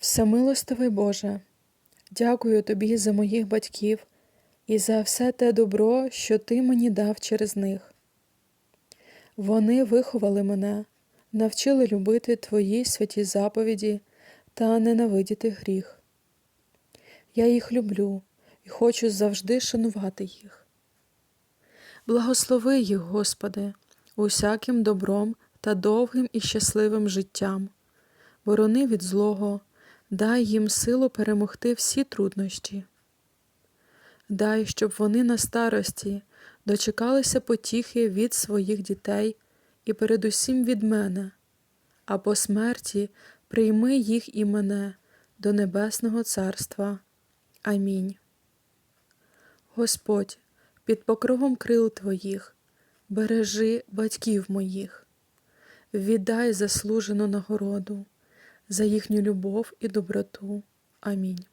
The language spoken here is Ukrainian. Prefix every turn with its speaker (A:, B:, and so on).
A: Всемилостивий Боже, дякую Тобі за моїх батьків і за все те добро, що Ти мені дав через них. Вони виховали мене, навчили любити Твої святі заповіді та ненавидіти гріх. Я їх люблю і хочу завжди шанувати їх. Благослови їх, Господи, усяким добром та довгим і щасливим життям. Борони від злого, дай їм силу перемогти всі труднощі. Дай, щоб вони на старості дочекалися потіхи від своїх дітей і передусім від мене, а по смерті прийми їх і мене до Небесного Царства. Амінь. Господь, під покровом крил Твоїх, бережи батьків моїх, віддай заслужену нагороду за їхню любов і доброту. Амінь.